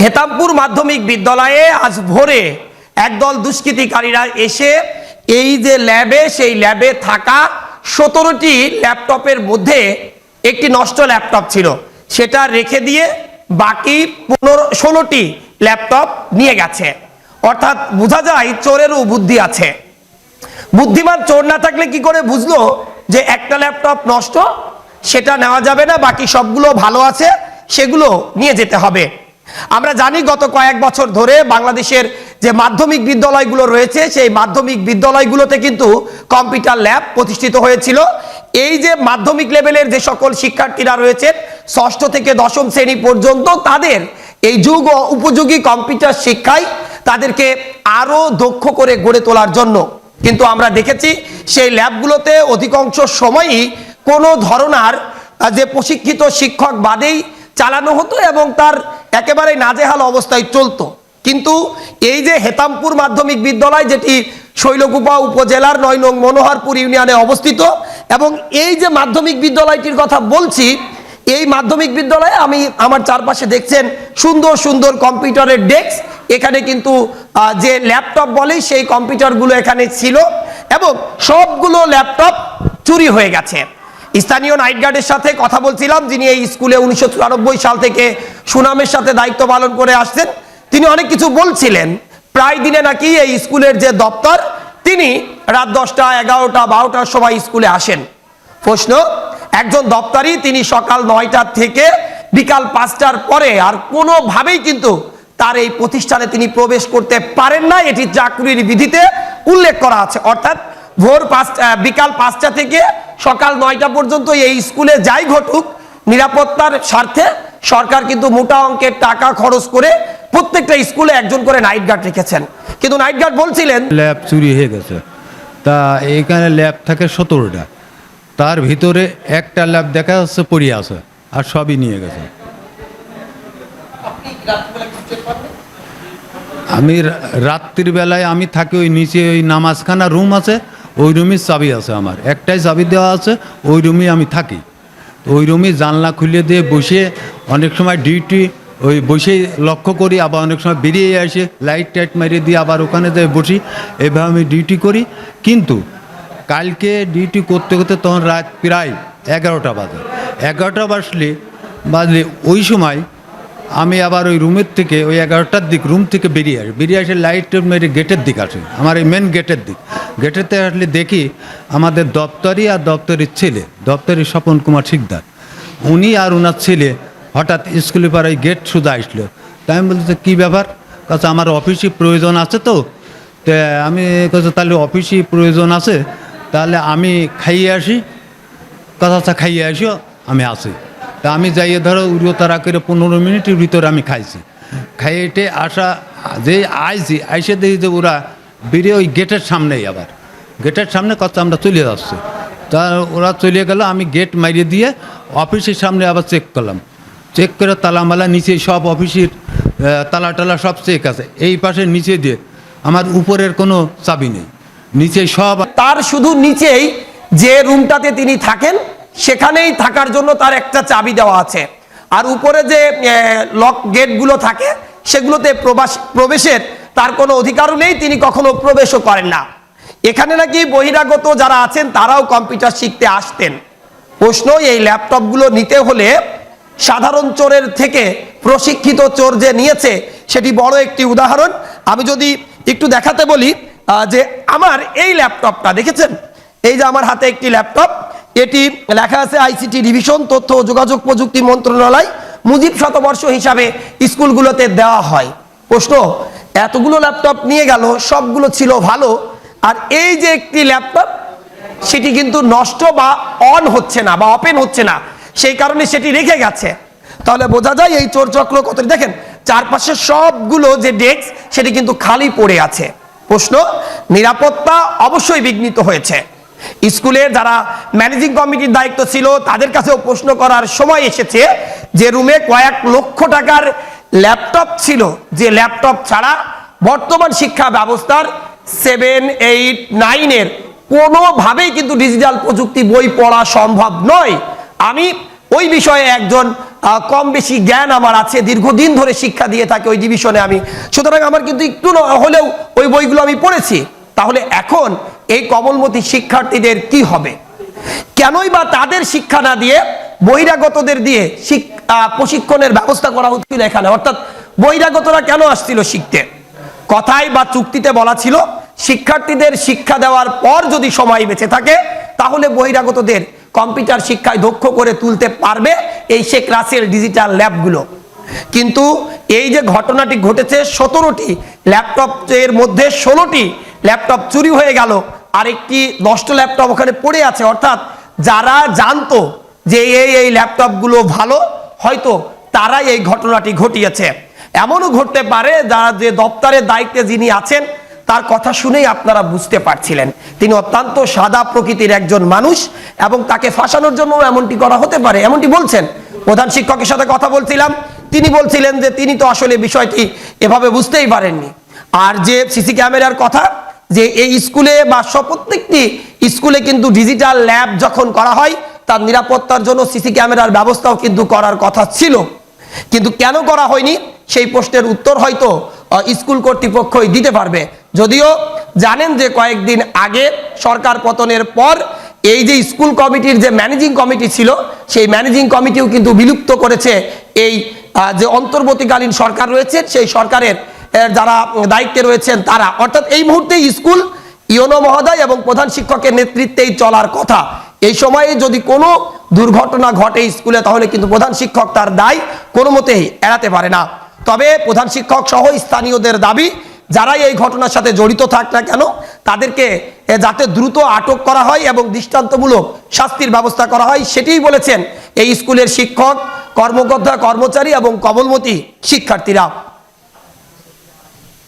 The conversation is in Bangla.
হেতামপুর মাধ্যমিক বিদ্যালয়ে আজ ভোরে একদল দুষ্কৃতিকারীরা এসে এই যে ল্যাবে, সেই ল্যাবে থাকা সতেরোটি ল্যাপটপের মধ্যে একটি নষ্ট ল্যাপটপ ছিল। সেটা রেখে দিয়ে বাকি পনেরো, ষোলোটি ল্যাপটপ নিয়ে গেছে। অর্থাৎ বোঝা যায় চোরেরও বুদ্ধি আছে। বুদ্ধিমান চোর না থাকলে কি করে বুঝলো যে একটা ল্যাপটপ নষ্ট? সেটা নেওয়া যাবে না, বাকি সবগুলো ভালো আছে, সেগুলো নিয়ে যেতে হবে। আমরা জানি গত কয়েক বছর ধরে বাংলাদেশের যে মাধ্যমিক বিদ্যালয়গুলো রয়েছে, সেই মাধ্যমিক বিদ্যালয়গুলোতে কিন্তু কম্পিউটার ল্যাব প্রতিষ্ঠিত হয়েছিল। এই যে মাধ্যমিক লেভেলের যে সকল শিক্ষার্থীরা রয়েছেন, ষষ্ঠ থেকে দশম শ্রেণি পর্যন্ত তাদের এই যুগ উপযোগী কম্পিউটার শিক্ষায় তাদেরকে আরও দক্ষ করে গড়ে তোলার জন্য। কিন্তু আমরা দেখেছি, সেই ল্যাবগুলোতে অধিকাংশ সময়ই কোনো ধরনার যে প্রশিক্ষিত শিক্ষক বাদেই চালানো হতো এবং তার একেবারে নাজেহাল অবস্থায় চলতো। কিন্তু এই যে হেতামপুর মাধ্যমিক বিদ্যালয়, যেটি শৈলকুপা উপজেলার নয় নং মনোহরপুর ইউনিয়নে অবস্থিত, এবং এই যে মাধ্যমিক বিদ্যালয়টির কথা বলছি, এই মাধ্যমিক বিদ্যালয়ে আমি আমার চারপাশে দেখছেন সুন্দর সুন্দর কম্পিউটারের ডেস্ক, এখানে কিন্তু যে ল্যাপটপ বলে সেই কম্পিউটারগুলো এখানে ছিল, এবং সবগুলো ল্যাপটপ চুরি হয়ে গেছে। স্থানীয় নাইট গার্ডের সাথে কথা বলছিলাম, যিনি এই স্কুলে উনিশশো সাল থেকে সুনামের সাথে দায়িত্ব পালন করে আসছেন। তিনি অনেক কিছু বলছিলেন। প্রায় দিনে নাকি এই স্কুলের যে দপ্তর, তিনি রাত দশটা, এগারোটা, বারোটার সময় স্কুলে আসেন। প্রশ্ন, একজন দপ্তরি তিনি সকাল নয়টার থেকে বিকাল পাঁচটার পরে আর কোনোভাবেই কিন্তু তার এই প্রতিষ্ঠানে তিনি প্রবেশ করতে পারেন না, এটি চাকরির বিধিতে উল্লেখ করা আছে। অর্থাৎ ভোর পাঁচটা, বিকাল পাঁচটা থেকে সকাল নয়টা পর্যন্ত এই স্কুলে যাই ঘটুক নিরাপত্তার স্বার্থে সরকার কিন্তু মোটা অঙ্কের টাকা খরচ করে প্রত্যেকটা স্কুলে একজন করে নাইট গার্ড রেখেছেন। কিন্তু নাইট গার্ড বলছিলেন ল্যাব চুরি হয়ে গেছে। তা এইখানে ল্যাব থাকে সতেরোটা। তার ভিতরে একটা ল্যাব দেখা যাচ্ছে পড়ে আছে আর সবই নিয়ে গেছে। আমি রা- রাত্রির বেলায় আমি থাকি ওই নিচে ওই নামাজখানা রুম আছে ওই রুমের চাবি আছে আমার। একটাই চাবি দেওয়া আছে, ওই রুমে আমি থাকি। ওই রুমে জানলা খুলে দিয়ে বসে অনেক সময় ডিউটি, ওই বসে লক্ষ্য করি, আবার অনেক সময় বেরিয়ে আসে, লাইট টাইট মারিয়ে দিয়ে আবার ওখানে যেয়ে বসি, এভাবে আমি ডিউটি করি। কিন্তু কালকে ডিউটি করতে করতে তখন রাত প্রায় এগারোটা বাজে। এগারোটা বাজলে বাজলে ওই সময় আমি আবার ওই রুমের থেকে, ওই এগারোটার দিক, রুম থেকে বেরিয়ে আসি। বেরিয়ে আসে লাইট মেরে গেটের দিক আসে, আমার এই মেন গেটের দিক। থেকে আসলে দেখি আমাদের দপ্তরি আর দপ্তরের ছেলে, দপ্তরি স্বপন কুমার শিকদার। উনি আর ওনার ছেলে হঠাৎ স্কুলে পাড়ায় গেট শুধু আসলো। তাই আমি বলছি, কী ব্যাপার? কাছে, আমার অফিসে প্রয়োজন আছে তো। তা আমি কাছে, তাহলে অফিসে প্রয়োজন আছে, তাহলে আমি খাইয়ে আসি। কথা খাইয়ে আসিও, আমি আসি। তা আমি যাইয়ে ধরো উড়িয়ে করে পনেরো মিনিটের ভিতরে আমি খাইছি। খাইয়েটে আসা, যে আইছি, আইসে দেখি যে ওরা বেরিয়ে ওই গেটের সামনেই আবার। গেটের সামনে কথা আমরা চলে যাচ্ছি। তা ওরা চলে গেল, আমি গেট মারিয়ে দিয়ে অফিসের সামনে আবার চেক করলাম। চেক করে তালামালা, নিচে সব অফিসের তালা টালা সব চেক আছে। এই পাশে নিচে দিয়ে আমার উপরের কোনো চাবি নেই। নিচে সব তার শুধু নিচেই যে রুমটাতে তিনি থাকেন, সেখানেই থাকার জন্য তার একটা চাবি দেওয়া আছে। আর উপরে যে লক গেটগুলো থাকে, সেগুলোতে প্রবাস প্রবেশের তার কোনো অধিকারও নেই, তিনি কখনো প্রবেশও করেন না। এখানে নাকি বহিরাগত যারা আছেন, তারাও কম্পিউটার শিখতে আসতেন। প্রশ্ন এই ল্যাপটপগুলো নিতে হলে সাধারণ চোরের থেকে প্রশিক্ষিত চোর যে নিয়েছে, সেটি বড় একটি উদাহরণ। আমি যদি একটু দেখাতে বলি যে আমার এই ল্যাপটপটা, দেখেছেন? এই যে আমার হাতে একটি ল্যাপটপ, এটি লেখা আছে আইসিটি ডিভিশন, তথ্য ও যোগাযোগ প্রযুক্তি মন্ত্রণালয়, মুজিব শতবর্ষ হিসাবে স্কুলগুলোতে দেওয়া হয়। প্রশ্ন এতগুলো ল্যাপটপ নিয়ে গেল, সবগুলো ছিল ভালো। আর এই যে একটি ল্যাপটপ সেটি কিন্তু নষ্ট বা অন হচ্ছে না বা ওপেন হচ্ছে না। সেই কারণে সেটি রেখে গেছে। তাহলে বোঝা যায় এই চোর চক্র কত দেখেন, চারপাশে সবগুলো যে ডেস্ক সেটি কিন্তু খালি পড়ে আছে। প্রশ্ন, নিরাপত্তা অবশ্যই বিঘ্নিত হয়েছে। স্কুলের যারা ম্যানেজিং কমিটির দায়িত্ব ছিল, তাদের কাছেও প্রশ্ন করার সময় এসেছে যে রুমে কয়েক লক্ষ টাকার ল্যাপটপ ছিল, যে ল্যাপটপ ছাড়া বর্তমান শিক্ষা ব্যবস্থার সেভেন এইট নাইনের কোনোভাবেই কিন্তু ডিজিটাল প্রযুক্তি বই পড়া সম্ভব নয়। আমি ওই বিষয়ে একজন কম বেশি জ্ঞান আমার আছে, দীর্ঘদিন ধরে শিক্ষা দিয়ে থাকে ওই ডিভিশনে আমি। সুতরাং আমার কিন্তু একটু হলেও ওই বইগুলো আমি পড়েছি। তাহলে এখন এই কমলমতি শিক্ষার্থীদের কি হবে? কেনই বা তাদের শিক্ষা না দিয়ে বহিরাগতদের দিয়ে শিক- প্রশিক্ষণের ব্যবস্থা করা হচ্ছিল এখানে। অর্থাৎ বহিরাগতরা কেন আসছিল শিখতে? কথায় বা চুক্তিতে বলা ছিল, শিক্ষার্থীদের শিক্ষা দেওয়ার পর যদি সময় বেঁচে থাকে, তাহলে বহিরাগতদের কম্পিউটার শিক্ষায় দক্ষ করে তুলতে পারবে এই শেখ রাসেল ডিজিটাল ল্যাবগুলো। কিন্তু এই যে ঘটনাটি ঘটেছে, সতেরোটি ল্যাপটপ এর মধ্যে ষোলোটি ল্যাপটপ চুরি হয়ে গেল, আরেকটি নষ্ট ল্যাপটপ ওখানে পড়ে আছে। অর্থাৎ যারা জানতো যে এই এই ল্যাপটপগুলো ভালো, হয়তো তারাই এই ঘটনাটি ঘটিয়েছে। এমনও ঘটতে পারে যারা যে দপ্তরের দায়িত্বে যিনি আছেন, তার কথা শুনেই আপনারা বুঝতে পারছিলেন। তিনি অত্যন্ত সাদা প্রকৃতির একজন মানুষ এবং তাকে ফাঁসানোর জন্য এমনটি করা হতে পারে। এমনটি বলছেন প্রধান শিক্ষকের সাথে কথা বলছিলাম। তিনি বলছিলেন যে তিনি তো আসলে বিষয়টি এভাবে বুঝতেই পারেননি। আর যে সিসি ক্যামেরার কথা, যে এই স্কুলে বা প্রত্যেকটি স্কুলে কিন্তু ডিজিটাল ল্যাব যখন করা হয় তার নিরাপত্তার জন্য সিসি ক্যামেরার ব্যবস্থাও কিন্তু করার কথা ছিল। কিন্তু কেন করা হয়নি? সেই প্রশ্নের উত্তর হয়তো স্কুল কর্তৃপক্ষই দিতে পারবে। যদিও জানেন যে কয়েকদিন আগে সরকার পতনের পর এই যে স্কুল কমিটির যে ম্যানেজিং কমিটি ছিল, সেই ম্যানেজিং কমিটিও কিন্তু বিলুপ্ত করেছে এই যে অন্তর্বর্তীকালীন সরকার রয়েছে, সেই সরকারের যারা দায়িত্বে রয়েছেন তারা। অর্থাৎ এই মুহূর্তে স্কুল ইয়নো মহোদয় এবং প্রধান শিক্ষকের নেতৃত্বেই চলার কথা। এই সময়ে যদি কোনো দুর্ঘটনা ঘটে স্কুলে, তাহলে কিন্তু প্রধান শিক্ষক তার দায় কোনো মতেই এড়াতে পারে না। তবে প্রধান শিক্ষক সহ স্থানীয়দের দাবি, যারাই এই ঘটনার সাথে জড়িত থাক না কেন, তাদেরকে যাতে দ্রুত আটক করা হয় এবং দৃষ্টান্তমূলক শাস্তির ব্যবস্থা করা হয়, সেটিই বলেছেন এই স্কুলের শিক্ষক, কর্মকর্তা, কর্মচারী এবং কমলমতি শিক্ষার্থীরা।